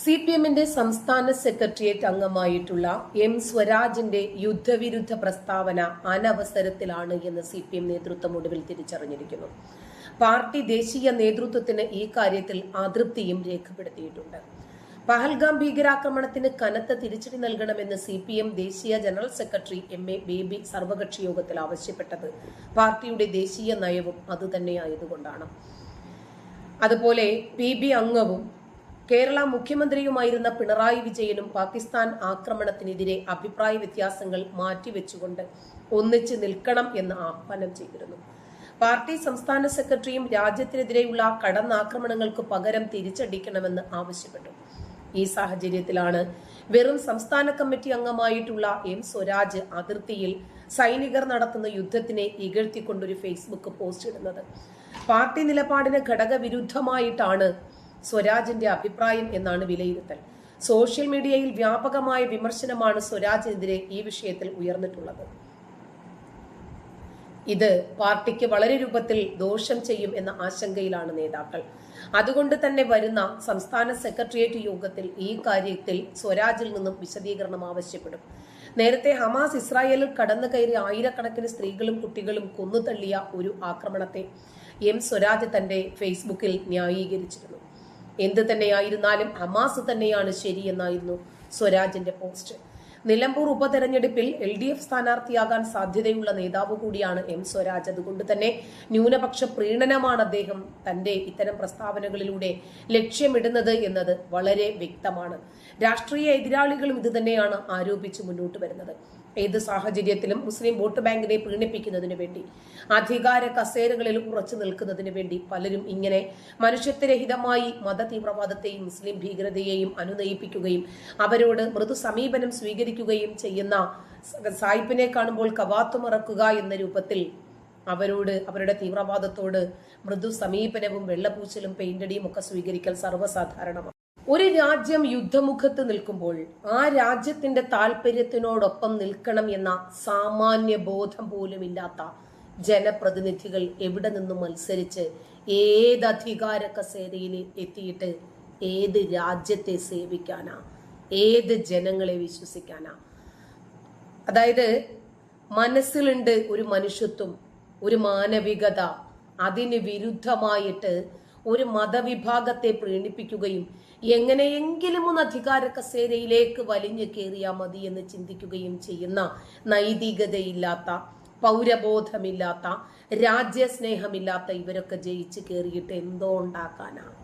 C P എമ്മിന്റെ സംസ്ഥാന secretariat അംഗമായിട്ടുള്ള M സ്വരാജിന്റെ യുദ്ധവിരുദ്ധ പ്രസ്താവന അനവസരത്തിലാണ് എന്ന് സി പി എം നേതൃത്വം ഒടുവിൽ തിരിച്ചറിഞ്ഞിരിക്കുന്നു. പാർട്ടി ദേശീയ നേതൃത്വത്തിന് ഈ കാര്യത്തിൽ അതൃപ്തിയും രേഖപ്പെടുത്തിയിട്ടുണ്ട്. പഹൽഗാം ഭീകരാക്രമണത്തിന് കനത്ത തിരിച്ചടി നൽകണമെന്ന് സി പി എം ദേശീയ general secretary M A Baby സർവകക്ഷി യോഗത്തിൽ ആവശ്യപ്പെട്ടത് പാർട്ടിയുടെ ദേശീയ നയവും അതുതന്നെയായതുകൊണ്ടാണ്. അതുപോലെ പി ബി അംഗവും കേരള മുഖ്യമന്ത്രിയുമായിരുന്ന പിണറായി വിജയനും പാകിസ്ഥാൻ ആക്രമണത്തിനെതിരെ അഭിപ്രായ വ്യത്യാസങ്ങൾ മാറ്റിവെച്ചുകൊണ്ട് ഒന്നിച്ച് നിൽക്കണം എന്ന് ആഹ്വാനം ചെയ്തിരുന്നു. പാർട്ടി സംസ്ഥാന സെക്രട്ടറിയും രാജ്യത്തിനെതിരെയുള്ള കടന്നാക്രമണങ്ങൾക്ക് പകരം തിരിച്ചടിക്കണമെന്ന് ആവശ്യപ്പെട്ടു. ഈ സാഹചര്യത്തിലാണ് വെറും സംസ്ഥാന കമ്മിറ്റി അംഗമായിട്ടുള്ള എം സ്വരാജ് അതിർത്തിയിൽ സൈനികർ നടത്തുന്ന യുദ്ധത്തിനെ ഇകഴ്ത്തിക്കൊണ്ടൊരു ഫേസ്ബുക്ക് പോസ്റ്റ് ഇടുന്നത്. പാർട്ടി നിലപാടിന് ഘടകവിരുദ്ധമായിട്ടാണ് സ്വരാജിന്റെ അഭിപ്രായം എന്നാണ് വിലയിരുത്തൽ. സോഷ്യൽ മീഡിയയിൽ വ്യാപകമായ വിമർശനമാണ് സ്വരാജിനെതിരെ ഈ വിഷയത്തിൽ ഉയർന്നിട്ടുള്ളത്. ഇത് പാർട്ടിക്ക് വളരെ രൂപത്തിൽ ദോഷം ചെയ്യും എന്ന ആശങ്കയിലാണ് നേതാക്കൾ. അതുകൊണ്ട് തന്നെ വരുന്ന സംസ്ഥാന സെക്രട്ടേറിയറ്റ് യോഗത്തിൽ ഈ കാര്യത്തിൽ സ്വരാജിൽ നിന്നും വിശദീകരണം ആവശ്യപ്പെടും. നേരത്തെ ഹമാസ് ഇസ്രായേലിൽ കടന്നു കയറി ആയിരക്കണക്കിന് സ്ത്രീകളും കുട്ടികളും കൊന്നു തള്ളിയ ഒരു ആക്രമണത്തെ എം സ്വരാജ് തന്റെ ഫേസ്ബുക്കിൽ ന്യായീകരിച്ചിരുന്നു. എന്ത് തന്നെയായിരുന്നാലും ഹമാസ് തന്നെയാണ് ശരിയെന്നായിരുന്നു സ്വരാജിന്റെ പോസ്റ്റ്. നിലമ്പൂർ ഉപതെരഞ്ഞെടുപ്പിൽ എൽ ഡി എഫ് സ്ഥാനാർത്ഥിയാകാൻ സാധ്യതയുള്ള നേതാവ് കൂടിയാണ് എം സ്വരാജ്. അതുകൊണ്ട് തന്നെ ന്യൂനപക്ഷ പ്രീണനമാണ് അദ്ദേഹം തന്റെ ഇത്തരം പ്രസ്താവനകളിലൂടെ ലക്ഷ്യമിടുന്നത് എന്നത് വളരെ വ്യക്തമാണ്. രാഷ്ട്രീയ എതിരാളികളും ഇത് തന്നെയാണ് ആരോപിച്ച് മുന്നോട്ട് വരുന്നത്. ഏത് സാഹചര്യത്തിലും മുസ്ലിം വോട്ട് ബാങ്കിനെ പ്രീണിപ്പിക്കുന്നതിന് വേണ്ടി അധികാര കസേരകളിൽ ഉറച്ചു നിൽക്കുന്നതിന് വേണ്ടി പലരും ഇങ്ങനെ മനുഷ്യത്വരഹിതമായി മത തീവ്രവാദത്തെയും മുസ്ലിം ഭീകരതയെയും അനുനയിപ്പിക്കുകയും അവരോട് മൃദു സമീപനം സ്വീകരിക്കുകയും ചെയ്യുന്ന സായിപ്പിനെ കാണുമ്പോൾ കവാത്തുമറക്കുക എന്ന രൂപത്തിൽ അവരോട് അവരുടെ തീവ്രവാദത്തോട് മൃദു സമീപനവും വെള്ളപൂച്ചലും പെയിന്റടിയും ഒക്കെ സ്വീകരിക്കൽ സർവസാധാരണമാണ്. ഒരു രാജ്യം യുദ്ധമുഖത്ത് നിൽക്കുമ്പോൾ ആ രാജ്യത്തിന്റെ താല്പര്യത്തിനോടൊപ്പം നിൽക്കണം എന്ന സാമാന്യ ബോധം പോലും ഇല്ലാത്ത ജനപ്രതിനിധികൾ എവിടെ നിന്നും മത്സരിച്ച് ഏത് അധികാര കസേരയിൽ എത്തിയിട്ട് ഏത് രാജ്യത്തെ സേവിക്കാനാ? ഏത് ജനങ്ങളെ വിശ്വസിക്കാനാ? അതായത് മനസ്സിലുണ്ട് ഒരു മനുഷ്യത്വം ഒരു മാനവികത അതിന് വിരുദ്ധമായിട്ട് ഒരു മതവിഭാഗത്തെ പ്രീണിപ്പിക്കുകയും എങ്ങനെയെങ്കിലും ഒന്ന് അധികാര കസേരയിലേക്ക് വലിഞ്ഞു കയറിയാൽ മതി എന്ന് ചിന്തിക്കുകയും ചെയ്യുന്ന നൈതികതയില്ലാത്ത പൗരബോധമില്ലാത്ത രാജ്യസ്നേഹമില്ലാത്ത ഇവരൊക്കെ ജയിച്ച് കയറിയിട്ട് എന്തോ ഉണ്ടാക്കാനാണ്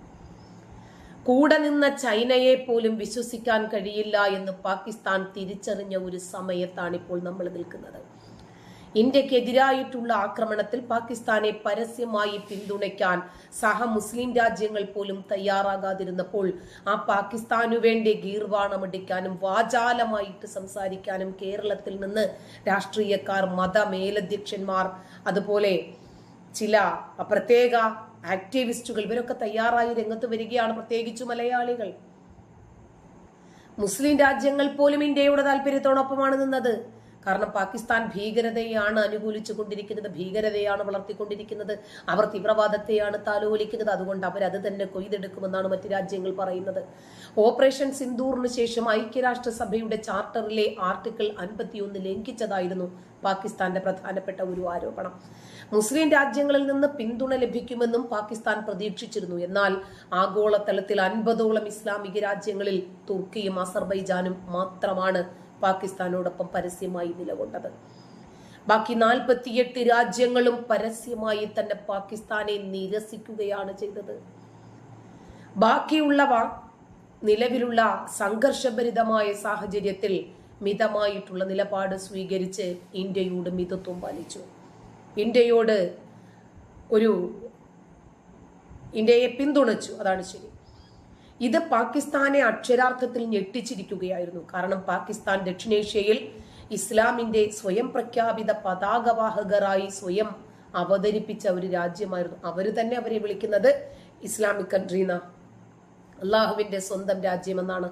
കൂടെ നിന്ന ചൈനയെ പോലും വിശ്വസിക്കാൻ കഴിയില്ല എന്ന് പാകിസ്ഥാൻ തിരിച്ചറിഞ്ഞ ഒരു സമയത്താണ് ഇപ്പോൾ നമ്മൾ നിൽക്കുന്നത്. ഇന്ത്യക്കെതിരായിട്ടുള്ള ആക്രമണത്തിൽ പാകിസ്ഥാനെ പരസ്യമായി പിന്തുണയ്ക്കാൻ സഹ മുസ്ലിം രാജ്യങ്ങൾ പോലും തയ്യാറാകാതിരുന്നപ്പോൾ ആ പാകിസ്ഥാനു വേണ്ടി ഗീർവാണമടിക്കാനും വാചാലമായിട്ട് സംസാരിക്കാനും കേരളത്തിൽ നിന്ന് രാഷ്ട്രീയക്കാർ മത മതമേലധ്യക്ഷന്മാർ അതുപോലെ ചില പ്രത്യേക ആക്ടിവിസ്റ്റുകൾ ഇവരൊക്കെ തയ്യാറായി രംഗത്ത് വരികയാണ് പ്രത്യേകിച്ചു മലയാളികൾ. മുസ്ലിം രാജ്യങ്ങൾ പോലും ഇന്ത്യയുടെ താല്പര്യത്തോടൊപ്പമാണ് നിന്നത്. കാരണം പാകിസ്ഥാൻ ഭീകരതയാണ് അനുകൂലിച്ചു കൊണ്ടിരിക്കുന്നത് ഭീകരതയാണ് വളർത്തിക്കൊണ്ടിരിക്കുന്നത്. അവർ തീവ്രവാദത്തെയാണ് താലോലിക്കുന്നത്. അതുകൊണ്ട് അവർ അത് തന്നെ കൊയ്തെടുക്കുമെന്നാണ് മറ്റ് രാജ്യങ്ങൾ പറയുന്നത്. ഓപ്പറേഷൻ സിന്ദൂറിന് ശേഷം ഐക്യരാഷ്ട്രസഭയുടെ ചാർട്ടറിലെ ആർട്ടിക്കിൾ അൻപത്തിയൊന്ന് ലംഘിച്ചതായിരുന്നു പാകിസ്ഥാന്റെ പ്രധാനപ്പെട്ട ഒരു ആരോപണം. മുസ്ലിം രാജ്യങ്ങളിൽ നിന്ന് പിന്തുണ ലഭിക്കുമെന്നും പാകിസ്ഥാൻ പ്രതീക്ഷിച്ചിരുന്നു. എന്നാൽ ആഗോളതലത്തിൽ അൻപതോളം ഇസ്ലാമിക രാജ്യങ്ങളിൽ തുർക്കിയും അസർബൈജാനും മാത്രമാണ് പാകിസ്ഥാനോടൊപ്പം പരസ്യമായി നിലകൊണ്ടത്. ബാക്കി നാൽപ്പത്തിയെട്ട് രാജ്യങ്ങളും പരസ്യമായി തന്നെ പാകിസ്ഥാനെ നിരസിക്കുകയാണ് ചെയ്തത്. ബാക്കിയുള്ളവ നിലവിലുള്ള സംഘർഷഭരിതമായ സാഹചര്യത്തിൽ മിതമായിട്ടുള്ള നിലപാട് സ്വീകരിച്ച് ഇന്ത്യയോട് മിതത്വം പാലിച്ചു. ഇന്ത്യയോട് ഒരു ഇന്ത്യയെ പിന്തുണച്ചു. അതാണ് ശരി. ഇത് പാകിസ്ഥാനെ അക്ഷരാർത്ഥത്തിൽ ഞെട്ടിച്ചിരിക്കുകയായിരുന്നു. കാരണം പാകിസ്ഥാൻ ദക്ഷിണേഷ്യയിൽ ഇസ്ലാമിന്റെ സ്വയം പ്രഖ്യാപിത പതാകവാഹകരായി സ്വയം അവതരിപ്പിച്ച ഒരു രാജ്യമായിരുന്നു. അവർ തന്നെ അവരെ വിളിക്കുന്നത് ഇസ്ലാമിക് കൺട്രി എന്ന അള്ളാഹുവിന്റെ സ്വന്തം രാജ്യമെന്നാണ്.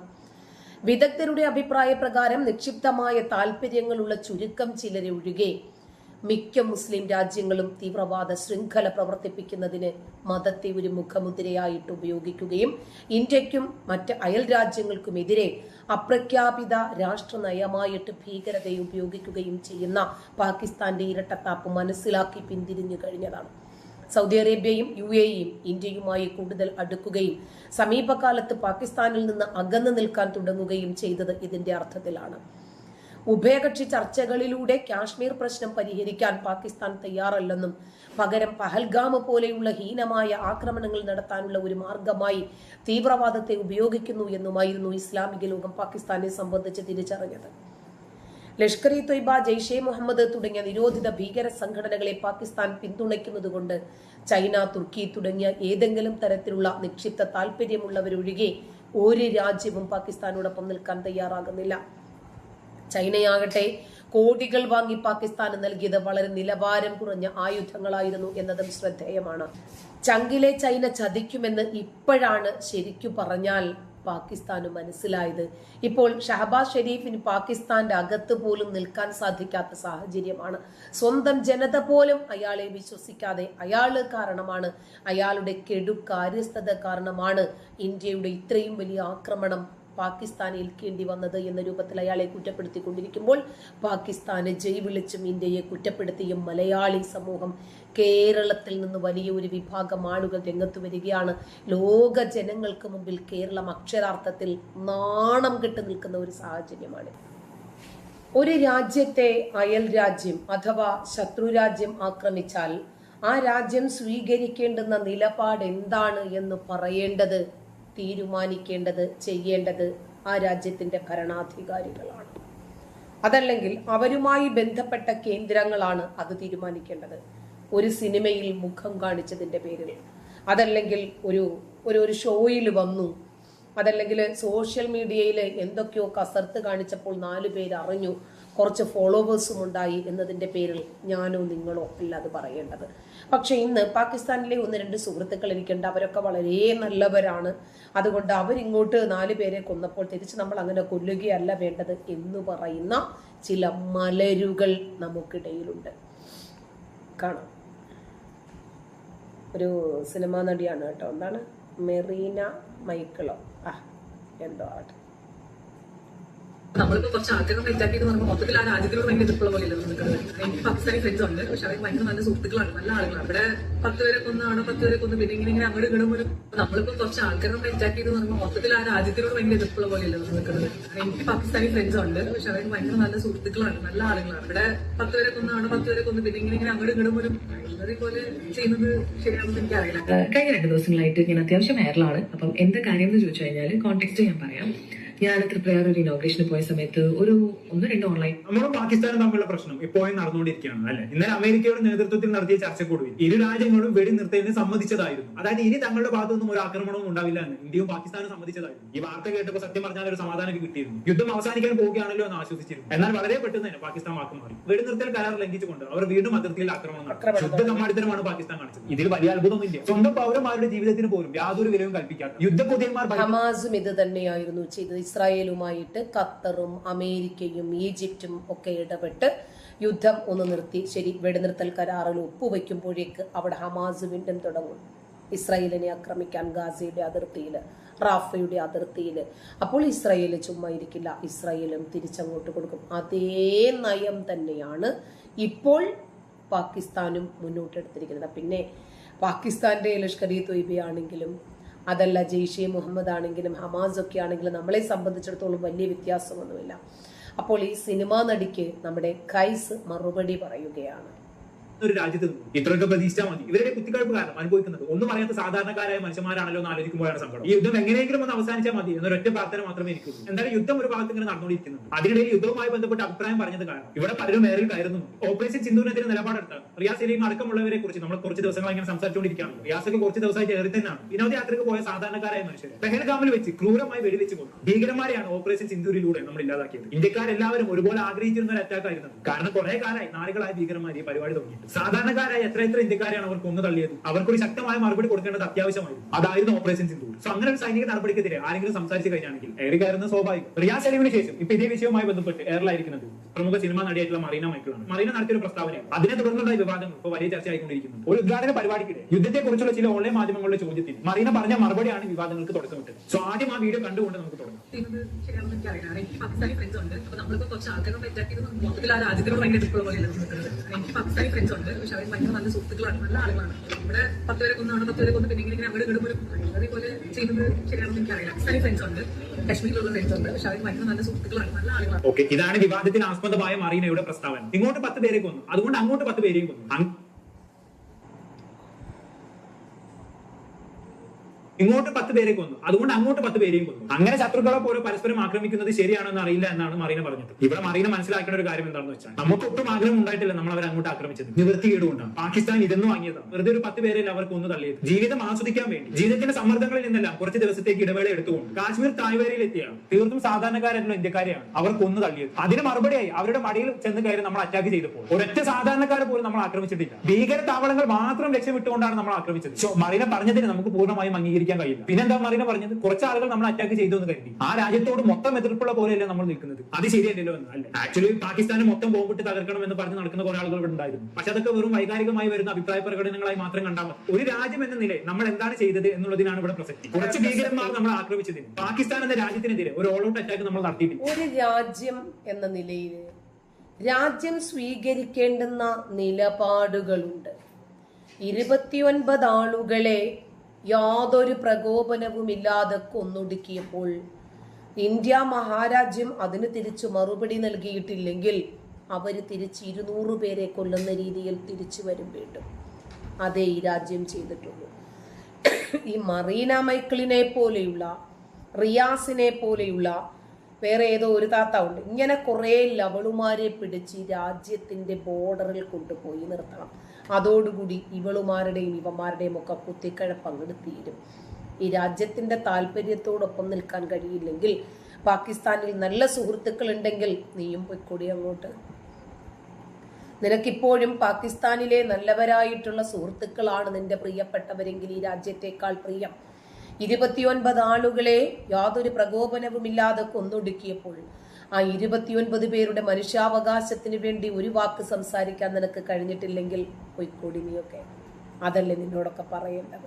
വിദഗ്ധരുടെ അഭിപ്രായ പ്രകാരം നിക്ഷിപ്തമായ താല്പര്യങ്ങളുള്ള ചുരുക്കം ചിലരെ ഒഴികെ മിക്ക മുസ്ലിം രാജ്യങ്ങളും തീവ്രവാദ ശൃംഖല പ്രവർത്തിപ്പിക്കുന്നതിന് മതത്തെ ഒരു മുഖമുദ്രയായിട്ട് ഉപയോഗിക്കുകയും ഇന്ത്യക്കും മറ്റ് അയൽ രാജ്യങ്ങൾക്കുമെതിരെ അപ്രഖ്യാപിത രാഷ്ട്ര നയമായിട്ട് ഭീകരതയെ ഉപയോഗിക്കുകയും ചെയ്യുന്ന പാകിസ്ഥാന്റെ ഇരട്ടത്താപ്പ് മനസ്സിലാക്കി പിന്തിരിഞ്ഞു കഴിഞ്ഞതാണ്. സൗദി അറേബ്യയും യു എയും ഇന്ത്യയുമായി കൂടുതൽ അടുക്കുകയും സമീപകാലത്ത് പാകിസ്ഥാനിൽ നിന്ന് അകന്നു നിൽക്കാൻ തുടങ്ങുകയും ചെയ്തത് ഇതിന്റെ അർത്ഥത്തിലാണ്. ഉഭയകക്ഷി ചർച്ചകളിലൂടെ കാശ്മീർ പ്രശ്നം പരിഹരിക്കാൻ പാകിസ്ഥാൻ തയ്യാറല്ലെന്നും പകരം പഹൽഗാമ് പോലെയുള്ള ഹീനമായ ആക്രമണങ്ങൾ നടത്താനുള്ള ഒരു മാർഗമായി തീവ്രവാദത്തെ ഉപയോഗിക്കുന്നു എന്നുമായിരുന്നു ഇസ്ലാമിക ലോകം പാകിസ്ഥാനെ സംബന്ധിച്ച് തിരിച്ചറിഞ്ഞത്. ലഷ്കർ ഇ തൊയ്ബ ജെയ്ഷെ മുഹമ്മദ് തുടങ്ങിയ നിരോധിത ഭീകര സംഘടനകളെ പാകിസ്ഥാൻ പിന്തുണയ്ക്കുന്നതുകൊണ്ട് ചൈന തുർക്കി തുടങ്ങിയ ഏതെങ്കിലും തരത്തിലുള്ള നിക്ഷിപ്ത താല്പര്യമുള്ളവരൊഴികെ ഒരു രാജ്യവും പാകിസ്ഥാനോടൊപ്പം നിൽക്കാൻ തയ്യാറാകുന്നില്ല. ചൈനയാകട്ടെ കോടികൾ വാങ്ങി പാകിസ്ഥാന് നൽകിയത് വളരെ നിലവാരം കുറഞ്ഞ ആയുധങ്ങളായിരുന്നു എന്നതും ശ്രദ്ധേയമാണ്. ചങ്കിലെ ചൈന ചതിക്കുമെന്ന് ഇപ്പോഴാണ് ശരിക്കു പറഞ്ഞാൽ പാകിസ്ഥാന് മനസ്സിലായത്. ഇപ്പോൾ ഷഹബാസ് ഷെരീഫിന് പാകിസ്ഥാന്റെ അകത്ത് പോലും നിൽക്കാൻ സാധിക്കാത്ത സാഹചര്യമാണ്. സ്വന്തം ജനത പോലും അയാളെ വിശ്വസിക്കാതെ അയാൾ കാരണമാണ് അയാളുടെ കെടു കാര്യസ്ഥത കാരണമാണ് ഇന്ത്യയുടെ ഇത്രയും വലിയ ആക്രമണം പാകിസ്ഥാൻ ഏൽക്കേണ്ടി വന്നത് എന്ന രൂപത്തിൽ അയാളെ കുറ്റപ്പെടുത്തിക്കൊണ്ടിരിക്കുമ്പോൾ പാകിസ്ഥാന് ജയ് വിളിച്ചും ഇന്ത്യയെ കുറ്റപ്പെടുത്തിയും മലയാളി സമൂഹം കേരളത്തിൽ നിന്ന് വലിയ ഒരു വിഭാഗം ആളുകൾ രംഗത്ത് വരികയാണ്. ലോക ജനങ്ങൾക്ക് മുമ്പിൽ കേരളം അക്ഷരാർത്ഥത്തിൽ നാണം കെട്ട് നിൽക്കുന്ന ഒരു സാഹചര്യമാണ്. ഒരു രാജ്യത്തെ അയൽ രാജ്യം അഥവാ ശത്രു രാജ്യം ആക്രമിച്ചാൽ ആ രാജ്യം സ്വീകരിക്കേണ്ടുന്ന നിലപാട് എന്താണ് എന്ന് പറയേണ്ടത് തീരുമാനിക്കേണ്ടത് ചെയ്യേണ്ടത് ആ രാജ്യത്തിന്റെ ഭരണാധികാരികളാണ്. അതല്ലെങ്കിൽ അവരുമായി ബന്ധപ്പെട്ട കേന്ദ്രങ്ങളാണ് അത് തീരുമാനിക്കേണ്ടത്. ഒരു സിനിമയിൽ മുഖം കാണിച്ചതിന്റെ പേരിൽ. അതല്ലെങ്കിൽ ഒരു ഒരു ഒരു ഷോയിൽ വന്നു. അതല്ലെങ്കിൽ സോഷ്യൽ മീഡിയയിൽ എന്തൊക്കെയോ കസർത്ത് കാണിച്ചപ്പോൾ നാലു പേര് അറിഞ്ഞു കുറച്ച് ഫോളോവേഴ്സും ഉണ്ടായി എന്നതിന്റെ പേരിൽ ഞാനോ നിങ്ങളോ അല്ല അത് പറയേണ്ടത്. പക്ഷേ ഇന്ന് പാകിസ്ഥാനിലെ ഒന്ന് രണ്ട് സുഹൃത്തുക്കൾ എനിക്കുണ്ട് അവരൊക്കെ വളരെ നല്ലവരാണ്. അതുകൊണ്ട് അവരിങ്ങോട്ട് നാല് പേരെ കൊന്നപ്പോൾ തിരിച്ച് നമ്മൾ അങ്ങനെ കൊല്ലുകയല്ല വേണ്ടത് എന്ന് പറയുന്ന ചില മലരുകൾ നമുക്കിടയിലുണ്ട്. കാണാം. ഒരു സിനിമാ നടിയാണ് കേട്ടോ. എന്താണ്? മെറീന മൈക്കിളോ. ആ എന്തോ ആട്ടെ. നമ്മളിപ്പോ കുറച്ച് ആൾക്കാരെ സെറ്റാക്കിയിട്ട് പറയുമ്പോൾ മൊത്തത്തിൽ ആ രാജ്യത്തിലൂടെ ഭയങ്കര എതിർപ്പുള്ള പോലെയല്ല നിൽക്കുന്നത് എനിക്ക് പാകിസ്ഥാനി ഫ്രണ്ട്സ് ഉണ്ട്. പക്ഷെ അവർക്ക് ഭയങ്കര നല്ല സുഹൃത്തുക്കളാണ് നല്ല ആളുകളാണ്. അവിടെ പത്ത് പേരെ കൊന്നാണോ പത്ത് പേരെ കൊന്ന് പിന്നെ ഇങ്ങനെ അങ്ങോട്ട് ഇങ്ങോട്ടും ഒരു നമ്മളിപ്പോ കുറച്ച് ആൾക്കാരെ സെറ്റാക്കിയിട്ട് പറയുമ്പോൾ മൊത്തത്തിൽ ആ രാജ്യത്തിലൂടെ ഭയങ്കര എതിർപ്പുള്ള പോലെയല്ല നിൽക്കുന്നത് എനിക്ക് പാകിസ്ഥാനി ഫ്രണ്ട്സ് ഉണ്ട്. പക്ഷെ അവർക്ക് ഭയങ്കര നല്ല സുഹൃത്തുക്കളാണ് നല്ല ആളുകളാണ്. അവിടെ പത്ത് പേരെ കൊന്നാണോ പത്ത് പേരെ കൊന്ന് പിന്നെ ഇങ്ങനെ ഇങ്ങനെ അങ്ങോട്ട് ഇങ്ങോട്ടും ഒരു കഴിഞ്ഞ രണ്ട് ദിവസങ്ങളായിട്ട് ഞാൻ അത്യാവശ്യം വൈറലാണ് അപ്പം എന്താ കാര്യം എന്ന് ചോദിച്ചു കഴിഞ്ഞാൽ കോണ്ടെക്സ്റ്റ് ഞാൻ പറയാം. ഞാൻ ത്രിപുരയാർ ഒരു ഇനോഗ്രേഷന് പോയ സമയത്ത് ഒരു ഒന്ന് രണ്ട് ഓൺലൈൻ നമ്മളും പാകിസ്ഥാനും തമ്മിലുള്ള പ്രശ്നം ഇപ്പോഴും നടന്നുകൊണ്ടിരിക്കുകയാണ് അല്ലെ? ഇന്നലെ അമേരിക്കയുടെ നേതൃത്വത്തിൽ നടത്തിയ ചർച്ചക്കൊടുവിൽ ഇരു രാജ്യങ്ങളും വെടി നിർത്തലിന് സമ്മതിച്ചതായിരുന്നു. അതായത് ഇനി തങ്ങളുടെ ഭാഗത്തു നിന്നും ഒരു ആക്രമണവും ഉണ്ടാവില്ല എന്ന് ഇന്ത്യയും പാകിസ്ഥാനും സമ്മതിച്ചതായിരുന്നു. ഈ വാർത്ത കേട്ടപ്പോൾ സത്യം പറഞ്ഞാൽ ഒരു സമാധാനം കിട്ടിയിരുന്നു. യുദ്ധം അവസാനിക്കാൻ പോവുകയാണല്ലോ എന്ന് ആശ്വസിച്ചിരുന്നു. എന്നാൽ വളരെ പെട്ടെന്ന് തന്നെ പാകിസ്ഥാൻ വാക്ക് മാറി. വെടിനിർത്തൽ കരാർ ലംഘിച്ചുകൊണ്ട് അവർ വീണ്ടും അതിർത്തിയിൽ ആക്രമണം നടത്തി. ശുദ്ധ കമ്മാടിത്തരമാണ് പാകിസ്ഥാൻ കാണിച്ചത്. ഇതിൽ വലിയ അത്ഭുതമില്ല സ്വന്തം പൗരന്മാരുടെ ജീവിതത്തിന് പോലും യാതൊരു വിലയും കൽപ്പിക്കാത്ത യുദ്ധക്കൊതിയന്മാർ ഭയ- ഹമാസും ഇത് തന്നെയായിരുന്നു ചെയ്തത്. ഇസ്രായേലുമായിട്ട് ഖത്തറും അമേരിക്കയും ഈജിപ്തും ഒക്കെ ഇടപെട്ട് യുദ്ധം ഒന്ന് നിർത്തി. ശരി വെടിനിർത്തൽ കരാറിൽ ഒപ്പുവെക്കുമ്പോഴേക്ക് അവിടെ ഹമാസ് വീണ്ടും തുടങ്ങും. ഇസ്രായേലിനെ ആക്രമിക്കാൻ ഗാസയുടെ അതിർത്തിയിൽ റാഫയുടെ അതിർത്തിയിൽ. അപ്പോൾ ഇസ്രായേൽ ചുമ്മാ ഇരിക്കില്ല. ഇസ്രായേലും തിരിച്ചങ്ങോട്ട് കൊടുക്കും. അതേ നയം തന്നെയാണ് ഇപ്പോൾ പാകിസ്ഥാനും മുന്നോട്ടെടുത്തിരിക്കുന്നത്. പിന്നെ പാകിസ്ഥാന്റെ ലഷ്കർ ഇ അതല്ല ജെയ്ഷെ മുഹമ്മദ് ആണെങ്കിലും ഹമാസ് ഒക്കെ ആണെങ്കിലും നമ്മളെ സംബന്ധിച്ചിടത്തോളം വലിയ വ്യത്യാസമൊന്നുമില്ല. അപ്പോൾ ഈ സിനിമാ നടിക്ക് നമ്മുടെ കൈസ് മറുപടി പറയുകയാണ്. ഒരു രാജ്യത്ത് നിന്നു ഇത്രയൊക്കെ പ്രതീക്ഷിച്ചാൽ മതി. ഇവരുടെ കുത്തിക്കഴപ്പ് കാരണം അനുഭവിക്കുന്നത് ഒന്നും പറയാത്ത സാധാരണക്കാരായ മനുഷ്യന്മാരാണല്ലോ എന്ന് ആലോചിക്കുമ്പോഴാണ് സംഭവം ഈ യുദ്ധം എങ്ങനെയെങ്കിലും ഒന്ന് അവസാനിച്ചാൽ മതി എന്നൊരൊറ്റ പ്രാർത്ഥന മാത്രമേ എനിക്കുള്ളൂ. എന്തായാലും യുദ്ധം ഒരു ഭാഗത്ത് ഇങ്ങനെ നടന്നുകൊണ്ടിരിക്കുന്നത് അതിനിടയിൽ യുദ്ധവുമായി ബന്ധപ്പെട്ട് അഭിപ്രായം പറഞ്ഞത് കാരണം ഇവിടെ പലരും മേറിൽ കയറുന്നു ഓപ്പറേഷൻ സിന്ധുവിനെതിരെ നിലപാടെടുത്ത റിയാസ് അലിയും അടക്കമുള്ളവരെ കുറിച്ച് നമ്മൾ കുറച്ച് ദിവസങ്ങൾ ഇങ്ങനെ സംസാരിച്ചുകൊണ്ടിരിക്കുകയാണ്. റിയാസൊക്കെ കുറച്ച് ദിവസമായിട്ട് ഏറി തന്നെയാണ്. വിനോദയാത്രയ്ക്ക് പോയ സാധാരണക്കാരായ മനുഷ്യർ പെഹൽഗാമിൽ വെച്ച് ക്രൂരമായി വെടിവെച്ച് കൊന്നു. ഭീകരമാരെയാണ് ഓപ്പറേഷൻ സിന്ധൂരിലൂടെ നമ്മൾ ഇല്ലാതാക്കിയത്. ഇന്ത്യക്കാരെല്ലാവരും ഒരുപോലെ ആഗ്രഹിച്ചിരുന്ന ഒരു അറ്റാക്ക് ആയിരുന്നു കാരണം കുറെ കാലമായി നാളുകളായ ഭീകരമാരെ പരിപാടി തുടങ്ങിയിട്ട് സാധാരണക്കാരായ എത്ര എത്ര ഇന്ത്യക്കാരെയാണ് അവർ കൊന്നു തള്ളിയത്? അവർക്കൊരു ശക്തമായ മറുപടി കൊടുക്കേണ്ടത് അത്യാവശ്യമായിരുന്നു. അതായിരുന്നു ഓപ്പറേഷൻ സിന്ധു സോ അങ്ങനെ ഒരു സൈനിക നടപടിക്കെതിരെ ആരെങ്കിലും സംസാരിച്ചു കഴിഞ്ഞാണെങ്കിൽ എയർ കയറുന്ന സ്വാഭാവികം. റിയാസ് അലീമിന് ശേഷം ഇപ്പൊ ഇതേ വിഷയവുമായി ബന്ധപ്പെട്ട് എയറിലായിരിക്കുന്നത് പ്രമുഖ സിനിമാ നടിയായിട്ടുള്ള മറീന മൈക്കിളാണ്. മറീന നടത്തിയ ഒരു പ്രസ്താവന അതിനെ തുടർന്നുണ്ടായ വിവാദങ്ങൾ ഇപ്പോൾ വലിയ ചർച്ചയായിക്കൊണ്ടിരിക്കുന്നു. ഒരു ഉദ്ഘാടന പരിപാടിക്കിടെ യുദ്ധത്തെ കുറിച്ചുള്ള ചില ഓൺലൈൻ മാധ്യമങ്ങളുടെ ചോദ്യത്തിന് മറീന പറഞ്ഞ മറുപടിയാണ് വിവാദങ്ങൾക്ക് തുടക്കമിട്ടത്. സോ ആദ്യം ആ വീഡിയോ കണ്ടുകൊണ്ട് നമുക്ക് തുടങ്ങാം. എനിക്ക് പാകിസ്ഥാനി ഫ്രണ്ട്സ് ഉണ്ട്. അപ്പൊ നമ്മളിപ്പോ കുറച്ച് ആൾക്കാരെ പറ്റാക്കിയത് മൊത്തത്തിൽ ആ രാജ്യത്തിനോട് ഭയങ്കര എനിക്ക് പാകിസ്ഥാനി ഫ്രണ്ട്സ് ഉണ്ട്. പക്ഷെ അവർ ഭയങ്കര നല്ല സുഹൃത്തുക്കളാണ്. നല്ല ആളുകളാണ്. ഇവിടെ പത്ത് പേരെ കൊന്നാണ് പത്ത് പേരെ കൊന്ന് പിന്നെ ഇങ്ങനെ അവിടെ ഒരു അതേപോലെ ചെയ്യുന്നത് ശരിയാണെന്ന് എനിക്കറിയില്ല. പാകിസ്ഥാനി ഫ്രണ്ട്സ് ഉണ്ട്. ഫ്രണ്ട്സ് ഉണ്ട്. നല്ല നല്ല ആളുകളാണ്. ഇതാണ് വിവാദത്തിന് ആസ്പദമായ മറീനയുടെ പ്രസ്താവന. ഇങ്ങോട്ട് പത്ത് പേരെ കൊന്നു. അതുകൊണ്ട് അങ്ങോട്ട് പത്ത് പേരെയും കൊന്നു. ഇങ്ങോട്ട് പത്ത് പേരെ കൊന്നു. അതുകൊണ്ട് അങ്ങോട്ട് പത്ത് പേരെയും കൊന്നു. അങ്ങനെ ശത്രുക്കളെ പോലെ പരസ്പരം ആക്രമിക്കുന്നത് ശരിയാണോ എന്ന് അറിയില്ല എന്നാണ് മറീന പറഞ്ഞത്. ഇവിടെ മറീന മനസ്സിലാക്കേണ്ട ഒരു കാര്യം എന്താണെന്ന് വെച്ചാൽ നമുക്ക് ഒട്ടും ആഗ്രഹം ഉണ്ടായിട്ടില്ല നമ്മൾ അവരെ അങ്ങോട്ട് ആക്രമിച്ചത്. നിവൃത്തികേടുകൊണ്ടാണ്. പാകിസ്ഥാൻ ഇതെന്ന് വാങ്ങിയതാണ്. വെറുതെ ഒരു പത്ത് പേരെ അവർ കൊന്നു തള്ളിയത്. ജീവിതം ആസ്വദിക്കാൻ വേണ്ടി ജീവിതത്തിന്റെ സമ്മർദ്ദങ്ങളിൽ നിന്നെല്ലാം കുറച്ച് ദിവസത്തേക്ക് ഇടവേള എടുത്തുകൊണ്ട് കാശ്മീർ താഴ്വരയിൽ എത്തിയാണ്. തീർത്തും സാധാരണക്കാരായിട്ടുള്ള ഇന്ത്യക്കാരെയാണ് അവർ കൊന്നു തള്ളിയത്. അതിന് മറുപടിയായി അവരുടെ മടിയിൽ ചെന്ന് കയറി നമ്മൾ അറ്റാക്ക് ചെയ്തപ്പോൾ ഒരൊറ്റ സാധാരണക്കാരെ പോലും നമ്മൾ ആക്രമിച്ചിട്ടില്ല. ഭീകര താവളങ്ങൾ മാത്രം ലക്ഷ്യമിട്ടുകൊണ്ടാണ് നമ്മൾ ആക്രമിച്ചത്. മറീന പറഞ്ഞതിന് നമുക്ക് പൂർണമായും അംഗീകരിക്കാൻ കഴിയില്ല. പിന്നെന്താ മറീന പറഞ്ഞത്? കുറച്ച് ആളുകൾ നമ്മൾ അറ്റാക്ക് ചെയ്തു എന്ന് കരുതി. ആ രാജ്യത്തോട് മൊത്തം എതിർപ്പുള്ള പോലെയല്ല നമ്മൾ നിൽക്കുന്നത്. അത് ശരിയല്ലല്ലോ എന്ന്. അല്ല. ആക്ച്വലി പാകിസ്ഥാനെ മൊത്തം ബോംബിട്ട് തകർക്കണം എന്ന് പറഞ്ഞ് നടക്കുന്ന കുറെ ആളുകൾ ഇവിടെ ഉണ്ടായിരുന്നു. പക്ഷെ അതൊക്കെ വെറും വൈകാരികമായി വരുന്ന അഭിപ്രായ പ്രകടനങ്ങളായി മാത്രം കണ്ടാൽ മതി. ഒരു രാജ്യം എന്ന നിലയിൽ നമ്മൾ എന്താണ് ചെയ്തത് എന്നുള്ളതിനാണ് ഇവിടെ പ്രസക്തി. കുറച്ച് ഭീകരന്മാർ നമ്മൾ ആക്രമിച്ചതിന്. പാകിസ്ഥാൻ എന്ന രാജ്യത്തിനെതിരെ ഒരു ഓൾ ഔട്ട് അറ്റാക്ക് നമ്മൾ നടത്തിയിട്ടില്ല. ഒരു രാജ്യം എന്ന നിലയിൽ രാജ്യം സ്വീകരിക്കേണ്ടുന്ന നിലപാടുകളുണ്ട്. ഇരുപത്തിയൊൻപത് ആളുകളെ യാതൊരു പ്രകോപനവുമില്ലാതെ കൊന്നൊടുക്കിയപ്പോൾ ഇന്ത്യ മഹാരാജ്യം അതിന് തിരിച്ചു മറുപടി നൽകിയിട്ടില്ലെങ്കിൽ അവർ തിരിച്ച് ഇരുന്നൂറ് പേരെ കൊല്ലുന്ന രീതിയിൽ തിരിച്ചു വരും വീണ്ടും. അതേ ഈ രാജ്യം ചെയ്തിട്ടുള്ളൂ. ഈ മറീന മൈക്കിളിനെ പോലെയുള്ള റിയാസിനെ പോലെയുള്ള വേറെ ഏതോ ഒരു താത്ത ഉണ്ട് ഇങ്ങനെ കുറേ ലവളുമാരെ പിടിച്ച് രാജ്യത്തിന്റെ ബോർഡറിൽ കൊണ്ടുപോയി നിർത്തണം. അതോടുകൂടി ഇവളുമാരുടെയും ഇവന്മാരുടെയും ഒക്കെ കുത്തിക്കഴപ്പ് അങ്ങോട്ട് തീരും ഈ രാജ്യത്തിന്റെ താല്പര്യത്തോടൊപ്പം നിൽക്കാൻ കഴിയില്ലെങ്കിൽ പാകിസ്ഥാനിൽ നല്ല സുഹൃത്തുക്കൾ ഉണ്ടെങ്കിൽ നീയും പൊയ്ക്കൂടി അങ്ങോട്ട്. നിനക്കിപ്പോഴും പാകിസ്ഥാനിലെ നല്ലവരായിട്ടുള്ള സുഹൃത്തുക്കളാണ് നിന്റെ പ്രിയപ്പെട്ടവരെങ്കിൽ ഈ രാജ്യത്തേക്കാൾ പ്രിയം. ഇരുപത്തിയൊൻപത് ആളുകളെ യാതൊരു പ്രകോപനവുമില്ലാതെ കൊന്നൊടുക്കിയപ്പോൾ ആ ഇരുപത്തിയൊൻപത് പേരുടെ മനുഷ്യാവകാശത്തിന് വേണ്ടി ഒരു വാക്ക് സംസാരിക്കാൻ നിനക്ക് കഴിഞ്ഞിട്ടില്ലെങ്കിൽ പൊയ്ക്കൊടി നീയൊക്കെ. അതല്ലേ നിന്നോടൊക്കെ പറയേണ്ടത്.